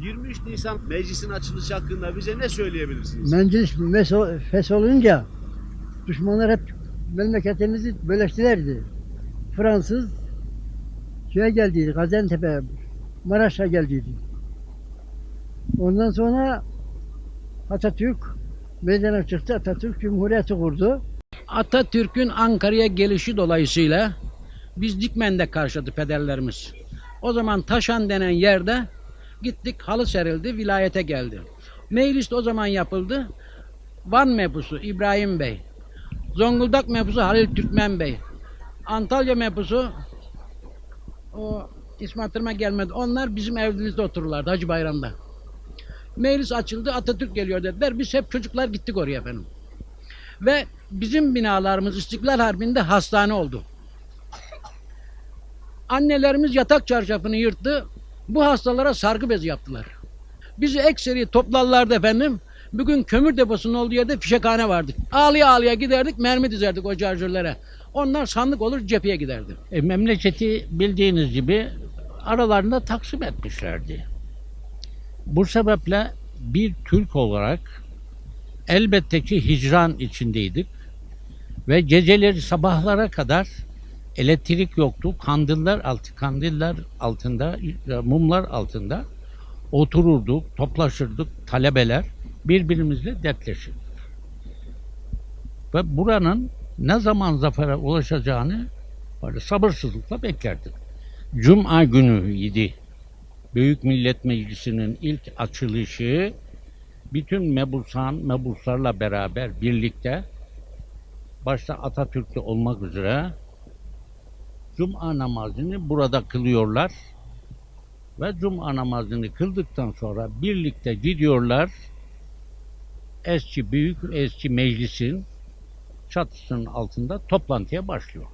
23 Nisan meclisin açılışı hakkında bize ne söyleyebilirsiniz? Meclis meso- fes olunca düşmanlar hep memleketimizi böleştilerdi. Fransız şeye geldiydi, Gaziantep'e, Maraş'a geldiydi. Ondan sonra Atatürk meydana çıktı. Atatürk Cumhuriyeti kurdu. Atatürk'ün Ankara'ya gelişi dolayısıyla biz Dikmen'de karşıladı pederlerimiz. O zaman Taşan denen yerde gittik halı serildi vilayete geldi. Meclis de o zaman yapıldı. Van mepusu İbrahim Bey. Zonguldak mepusu Halil Türkmen Bey. Antalya mepusu o Tırma gelmedi. Onlar bizim evimizde otururlardı Hacı Bayram'da. Meclis açıldı Atatürk geliyor dediler. Biz hep çocuklar gittik oraya efendim. Ve bizim binalarımız İstiklal Harbi'nde hastane oldu. Annelerimiz yatak çarşafını yırttı. Bu hastalara sargı bezi yaptılar. Bizi ekseri toplarlardı efendim. Bugün kömür deposunun olduğu yerde fişekhane vardı. Ağlıya ağlıya giderdik, mermi dizerdik o şarjörlere. Onlar sandık olur cepheye giderdi. E, memleketi bildiğiniz gibi aralarında taksim etmişlerdi. Bu sebeple bir Türk olarak elbette ki hicran içindeydik ve geceleri sabahlara kadar elektrik yoktu. Kandiller altı kandiller altında, e, mumlar altında otururduk, toplaşırdık talebeler birbirimizle dertleşirdik. Ve buranın ne zaman zafere ulaşacağını böyle sabırsızlıkla beklerdik. Cuma günüydü. Büyük Millet Meclisi'nin ilk açılışı bütün mebusan, mebuslarla beraber birlikte başta Atatürk'te olmak üzere Cuma namazını burada kılıyorlar ve Cuma namazını kıldıktan sonra birlikte gidiyorlar eski büyük eski meclisin çatısının altında toplantıya başlıyor.